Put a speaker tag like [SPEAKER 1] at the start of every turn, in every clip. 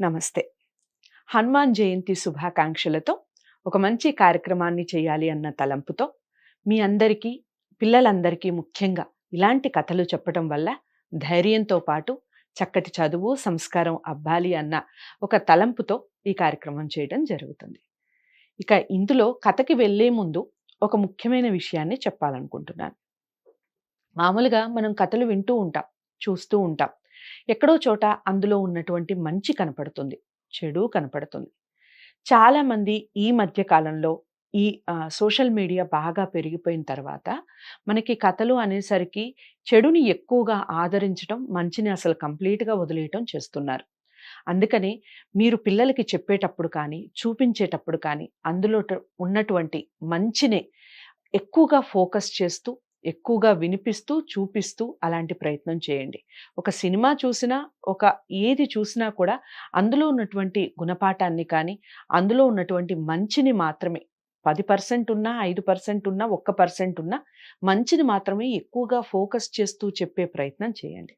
[SPEAKER 1] నమస్తే. హనుమాన్ జయంతి శుభాకాంక్షలతో ఒక మంచి కార్యక్రమాన్ని చేయాలి అన్న తలంపుతో మీ అందరికీ పిల్లలందరికీ ముఖ్యంగా ఇలాంటి కథలు చెప్పడం వల్ల ధైర్యంతో పాటు చక్కటి చదువు సంస్కారం అబ్బాలి అన్న ఒక తలంపుతో ఈ కార్యక్రమం చేయడం జరుగుతుంది. ఇక ఇందులో కథకి వెళ్ళే ముందు ఒక ముఖ్యమైన విషయాన్ని చెప్పాలనుకుంటున్నాను. మామూలుగా మనం కథలు వింటూ ఉంటాం చూస్తూ ఉంటాం. ఎక్కడో చోట అందులో ఉన్నటువంటి మంచి కనపడుతుంది చెడు కనపడుతుంది. చాలామంది ఈ మధ్య కాలంలో ఈ సోషల్ మీడియా బాగా పెరిగిపోయిన తర్వాత మనకి కథలు అనేసరికి చెడుని ఎక్కువగా ఆదరించడం మంచిని అసలు కంప్లీట్గా వదిలేయటం చేస్తున్నారు. అందుకని మీరు పిల్లలకి చెప్పేటప్పుడు కానీ చూపించేటప్పుడు కానీ అందులో ఉన్నటువంటి మంచిని ఎక్కువగా ఫోకస్ చేస్తూ ఎక్కువగా వినిపిస్తూ చూపిస్తూ అలాంటి ప్రయత్నం చేయండి. ఒక సినిమా చూసినా ఒక ఏది చూసినా కూడా అందులో ఉన్నటువంటి గుణపాఠాన్ని కానీ అందులో ఉన్నటువంటి మంచిని మాత్రమే పది పర్సెంట్ ఉన్నా ఐదు పర్సెంట్ ఉన్నా ఒక్క పర్సెంట్ ఉన్నా మంచిని మాత్రమే ఎక్కువగా ఫోకస్ చేస్తూ చెప్పే ప్రయత్నం చేయండి.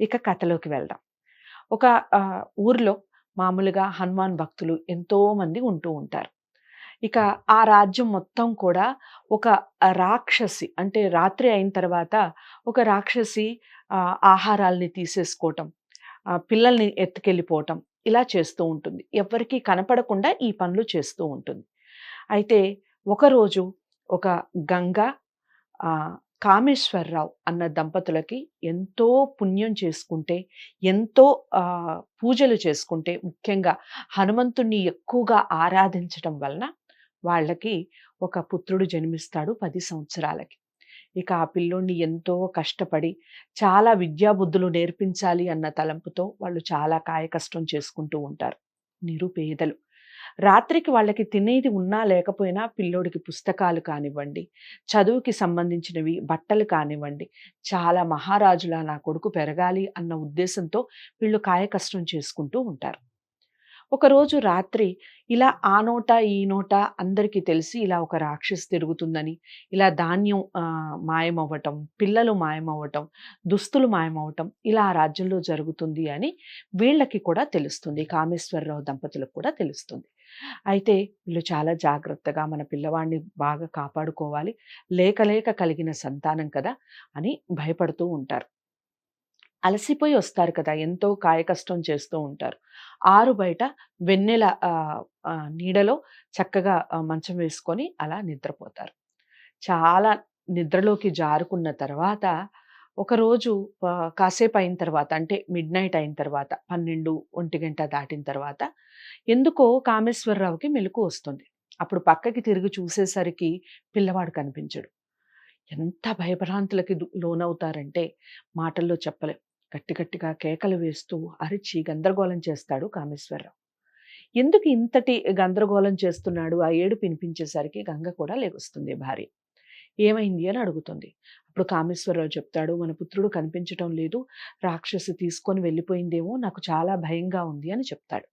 [SPEAKER 1] ఇక కథలోకి వెళ్దాం. ఒక ఊర్లో మామూలుగా హనుమాన్ భక్తులు ఎంతో మంది ఉంటూ ఉంటారు. ఇక ఆ రాజ్యం మొత్తం కూడా ఒక రాక్షసి అంటే రాత్రి అయిన తర్వాత ఒక రాక్షసి ఆహారాల్ని తీసేసుకోవటం పిల్లల్ని ఎత్తుకెళ్ళిపోవటం ఇలా చేస్తూ ఉంటుంది. ఎవరికీ కనపడకుండా ఈ పనులు చేస్తూ ఉంటుంది. అయితే ఒకరోజు ఒక గంగ కామేశ్వరరావు అన్న దంపతులకి ఎంతో పుణ్యం చేసుకుంటే ఎంతో పూజలు చేసుకుంటే ముఖ్యంగా హనుమంతుణ్ణి ఎక్కువగా ఆరాధించటం వలన వాళ్ళకి ఒక పుత్రుడు జన్మిస్తాడు పది సంవత్సరాలకి. ఇక ఆ పిల్లోడిని ఎంతో కష్టపడి చాలా విద్యాబుద్ధులు నేర్పించాలి అన్న తలంపుతో వాళ్ళు చాలా కాయకష్టం చేసుకుంటూ ఉంటారు. నిరుపేదలు. రాత్రికి వాళ్ళకి తినేది ఉన్నా లేకపోయినా పిల్లోడికి పుస్తకాలు కానివ్వండి చదువుకి సంబంధించినవి బట్టలు కానివ్వండి చాలా మహారాజులా నా కొడుకు పెరగాలి అన్న ఉద్దేశంతో వీళ్ళు కాయకష్టం చేసుకుంటూ ఉంటారు. ఒకరోజు రాత్రి ఇలా ఆ నోట ఈ నోట అందరికీ తెలిసి ఇలా ఒక రాక్షసి తిరుగుతుందని ఇలా ధాన్యం మాయమవ్వటం పిల్లలు మాయమవ్వటం దుస్తులు మాయమవ్వటం ఇలా ఆ రాజ్యంలో జరుగుతుంది అని వీళ్ళకి కూడా తెలుస్తుంది. కామేశ్వరరావు దంపతులకు కూడా తెలుస్తుంది. అయితే వీళ్ళు చాలా జాగ్రత్తగా మన పిల్లవాడిని బాగా కాపాడుకోవాలి లేక లేక కలిగిన సంతానం కదా అని భయపడుతూ ఉంటారు. అలసిపోయి వస్తారు కదా! ఎంతో కాయకష్టం చేస్తూ ఉంటారు. ఆరు బయట వెన్నెల నీడలో చక్కగా మంచం వేసుకొని అలా నిద్రపోతారు. చాలా నిద్రలోకి జారుకున్న తర్వాత ఒకరోజు కాసేపు అయిన తర్వాత అంటే మిడ్ నైట్ అయిన తర్వాత పన్నెండు ఒంటి గంట దాటిన తర్వాత ఎందుకో కామేశ్వరరావుకి మెలకు వస్తుంది. అప్పుడు పక్కకి తిరిగి చూసేసరికి పిల్లవాడు కనిపించడు. ఎంత భయభ్రాంతులకి లోనవుతారంటే మాటల్లో చెప్పలేం. గట్టి గట్టిగా కేకలు వేస్తూ అరిచి గందరగోళం చేస్తాడు కామేశ్వరరావు. ఎందుకు ఇంతటి గందరగోళం చేస్తున్నాడు? ఆ ఏడు పినిపించేసరికి గంగ కూడా లేగుస్తుంది భార్య. ఏమైంది అని అడుగుతుంది. అప్పుడు కామేశ్వరరావు చెప్తాడు మన పుత్రుడు కనిపించటం లేదు. రాక్షసి తీసుకొని వెళ్ళిపోయిందేమో నాకు చాలా భయంగా ఉంది అని చెప్తాడు.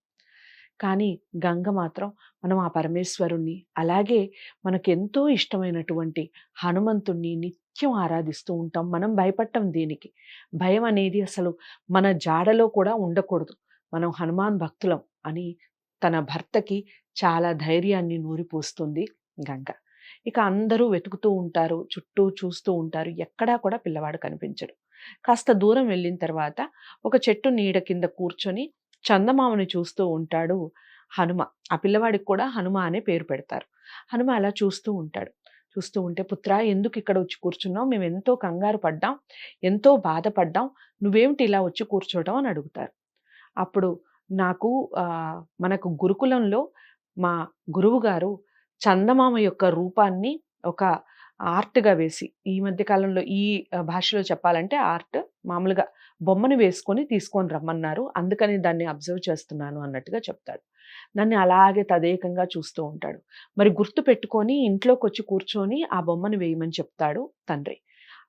[SPEAKER 1] కానీ గంగ మాత్రం మనం ఆ పరమేశ్వరుణ్ణి అలాగే మనకెంతో ఇష్టమైనటువంటి హనుమంతుణ్ణి నిత్యం ఆరాధిస్తూ ఉంటాం. మనం భయపడటం దేనికి? భయం అనేది అసలు మన జాడలో కూడా ఉండకూడదు. మనం హనుమాన్ భక్తులం అని తన భర్తకి చాలా ధైర్యాన్ని నూరిపోస్తుంది గంగ. ఇక అందరూ వెతుకుతూ ఉంటారు చుట్టూ చూస్తూ ఉంటారు ఎక్కడా కూడా పిల్లవాడు కనిపించడు. కాస్త దూరం వెళ్ళిన తర్వాత ఒక చెట్టు నీడ కింద కూర్చొని చందమామని చూస్తూ ఉంటాడు హనుమ. ఆ పిల్లవాడికి కూడా హనుమ అనే పేరు పెడతారు. హనుమ అలా చూస్తూ ఉంటాడు. చూస్తూ ఉంటే పుత్ర ఎందుకు ఇక్కడ వచ్చి కూర్చున్నావు? మేము ఎంతో కంగారు పడ్డాం ఎంతో బాధపడ్డాం నువ్వేమిటి ఇలా వచ్చి కూర్చోవడం అని అడుగుతారు. అప్పుడు నాకు మనకు గురుకులంలో మా గురువు గారు చందమామ యొక్క రూపాన్ని ఒక ఆర్ట్గా వేసి ఈ మధ్య కాలంలో ఈ భాషలో చెప్పాలంటే ఆర్ట్ మామూలుగా బొమ్మను వేసుకొని తీసుకొని రమ్మన్నారు. అందుకని దాన్ని అబ్జర్వ్ చేస్తున్నాను అన్నట్టుగా చెప్తాడు. నన్ను అలాగే తదేకంగా చూస్తూ ఉంటాడు. మరి గుర్తు పెట్టుకొని ఇంట్లోకి వచ్చి కూర్చొని ఆ బొమ్మను వేయమని చెప్తాడు తండ్రి.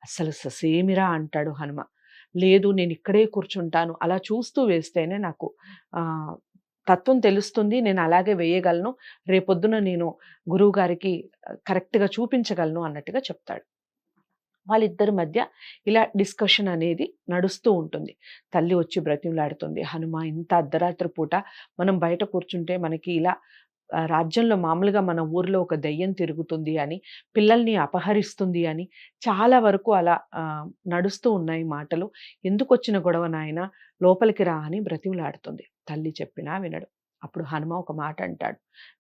[SPEAKER 1] అసలు ససేమిరా అంటాడు హనుమ. లేదు నేను ఇక్కడే కూర్చుంటాను. అలా చూస్తూ వేస్తేనే నాకు తత్వం తెలుస్తుంది నేను అలాగే వేయగలను రేపొద్దున నేను గురువు గారికి కరెక్ట్గా చూపించగలను అన్నట్టుగా చెప్తాడు. వాళ్ళిద్దరి మధ్య ఇలా డిస్కషన్ అనేది నడుస్తూ ఉంటుంది. తల్లి వచ్చి బ్రతిమలాడుతుంది హనుమ ఇంత అర్ధరాత్రి పూట మనం బయట కూర్చుంటే మనకి ఇలా రాజ్యంలో మామూలుగా మన ఊర్లో ఒక దెయ్యం తిరుగుతుంది అని పిల్లల్ని అపహరిస్తుంది అని చాలా వరకు అలా నడుస్తూ ఉన్నాయి మాటలు. ఎందుకు వచ్చిన గొడవ నాయన లోపలికి రా అని బ్రతిమలాడుతుంది. తల్లి చెప్పినా వినడు. అప్పుడు హనుమ ఒక మాట అంటాడు.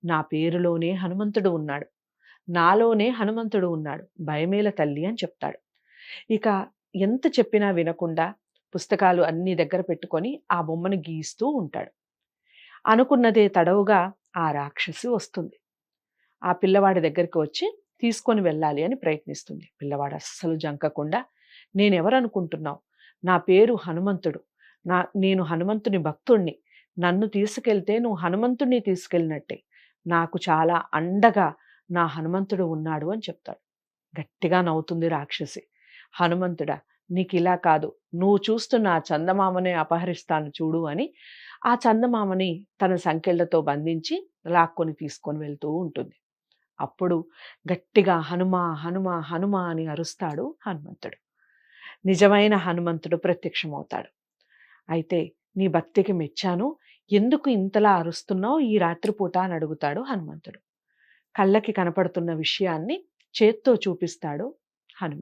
[SPEAKER 1] నా పేరులోనే హనుమంతుడు ఉన్నాడు. నాలోనే హనుమంతుడు ఉన్నాడు. భయమేల తల్లి అని చెప్తాడు. ఇక ఎంత చెప్పినా వినకుండా పుస్తకాలు అన్ని దగ్గర పెట్టుకొని ఆ బొమ్మను గీస్తూ ఉంటాడు. అనుకున్నదే తడవుగా ఆ రాక్షసి వస్తుంది. ఆ పిల్లవాడి దగ్గరికి వచ్చి తీసుకొని వెళ్ళాలి అని ప్రయత్నిస్తుంది. పిల్లవాడు అస్సలు జంకకుండా నేనెవరనుకుంటున్నావు? నా పేరు హనుమంతుడు. నా నేను హనుమంతుని భక్తుణ్ణి. నన్ను తీసుకెళ్తే నువ్వు హనుమంతుణ్ణి తీసుకెళ్ళినట్టే. నాకు చాలా అండగా నా హనుమంతుడు ఉన్నాడు అని చెప్తాడు. గట్టిగా నవ్వుతుంది రాక్షసి. హనుమంతుడా నీకు ఇలా కాదు. నువ్వు చూస్తున్న ఆ చందమామనే అపహరిస్తాను చూడు అని ఆ చందమామని తన సంఖ్యలతో బంధించి లాక్కొని తీసుకొని వెళ్తూ ఉంటుంది. అప్పుడు గట్టిగా హనుమ హనుమ హనుమ అని అరుస్తాడు హనుమంతుడు. నిజమైన హనుమంతుడు ప్రత్యక్షమవుతాడు. అయితే నీ భక్తికి మెచ్చాను. ఎందుకు ఇంతలా అరుస్తున్నావు? ఈ రాత్రిపూట అని అడుగుతాడు హనుమంతుడు. కళ్ళకి కనపడుతున్న విషయాన్ని చేత్తో చూపిస్తాడు హనుమ.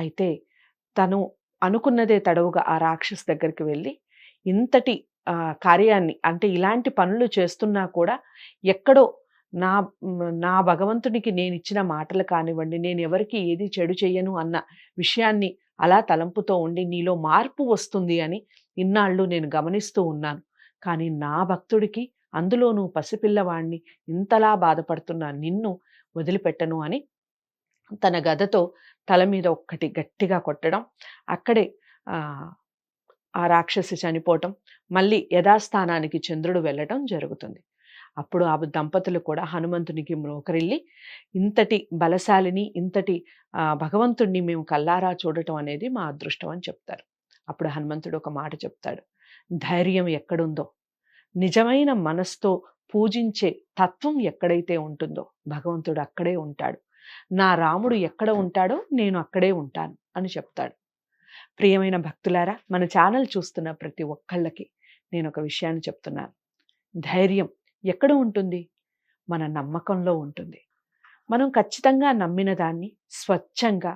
[SPEAKER 1] అయితే తను అనుకున్నదే తడవుగా ఆ రాక్షస్ దగ్గరికి వెళ్ళి ఇంతటి కార్యాన్ని అంటే ఇలాంటి పనులు చేస్తున్నా కూడా ఎక్కడో నా నా భగవంతునికి నేను ఇచ్చిన మాటలు కానివ్వండి నేను ఎవరికి ఏది చెడు చెయ్యను అన్న విషయాన్ని అలా తలంపుతో ఉండి నీలో మార్పు వస్తుంది అని ఇన్నాళ్ళు నేను గమనిస్తూ ఉన్నాను. కానీ నా భక్తుడికి అందులోనూ పసిపిల్లవాణ్ణి ఇంతలా బాధపడుతున్న నిన్ను వదిలిపెట్టను అని తన గదతో తల మీద ఒక్కటి గట్టిగా కొట్టడం అక్కడే ఆ రాక్షసి చనిపోవటం మళ్ళీ యథాస్థానానికి చంద్రుడు వెళ్ళటం జరుగుతుంది. అప్పుడు ఆ దంపతులు కూడా హనుమంతునికి మ్రోకరిల్లి ఇంతటి బలశాలిని ఇంతటి భగవంతుణ్ణి మేము కల్లారా చూడటం అనేది మా అదృష్టం అని చెప్తారు. అప్పుడు హనుమంతుడు ఒక మాట చెప్తాడు. ధైర్యం ఎక్కడుందో నిజమైన మనస్తో పూజించే తత్వం ఎక్కడైతే ఉంటుందో భగవంతుడు అక్కడే ఉంటాడు. నా రాముడు ఎక్కడ ఉంటాడో నేను అక్కడే ఉంటాను అని చెప్తాడు. ప్రియమైన భక్తులారా మన ఛానల్ చూస్తున్న ప్రతి ఒక్కళ్ళకి నేను ఒక విషయాన్ని చెప్తున్నాను. ధైర్యం ఎక్కడ ఉంటుంది? మన నమ్మకంలో ఉంటుంది. మనం ఖచ్చితంగా నమ్మిన దాన్ని స్వచ్ఛంగా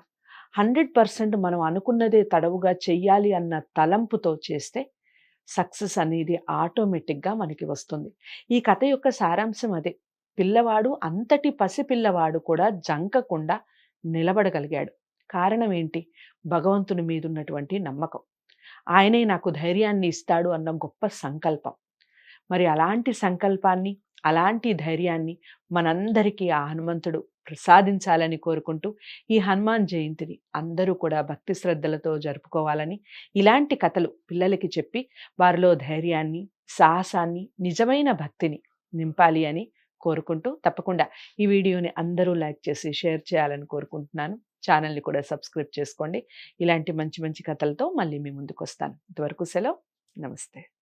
[SPEAKER 1] హండ్రెడ్ పర్సెంట్ మనం అనుకున్నదే తడవుగా చెయ్యాలి అన్న తలంపుతో చేస్తే సక్సెస్ అనేది ఆటోమేటిక్గా మనకి వస్తుంది. ఈ కథ యొక్క సారాంశం అదే. పిల్లవాడు అంతటి పసిపిల్లవాడు కూడా జంకకుండా నిలబడగలిగాడు. కారణం ఏంటి? భగవంతుని మీద ఉన్నటువంటి నమ్మకం. ఆయనే నాకు ధైర్యాన్ని ఇస్తాడు అన్న గొప్ప సంకల్పం. మరి అలాంటి సంకల్పాన్ని అలాంటి ధైర్యాన్ని మనందరికీ ఆ హనుమంతుడు ప్రసాదించాలని కోరుకుంటూ ఈ హనుమాన్ జయంతిని అందరూ కూడా భక్తి శ్రద్ధలతో జరుపుకోవాలని ఇలాంటి కథలు పిల్లలకి చెప్పి వారిలో ధైర్యాన్ని సాహసాన్ని నిజమైన భక్తిని నింపాలి అని కోరుకుంటూ తప్పకుండా ఈ వీడియోని అందరూ లైక్ చేసి షేర్ చేయాలని కోరుకుంటున్నాను. ఛానల్ని కూడా సబ్స్క్రైబ్ చేసుకోండి. ఇలాంటి మంచి మంచి కథలతో మళ్ళీ మీ ముందుకు వస్తాను ఇంతవరకు సెలవు. నమస్తే.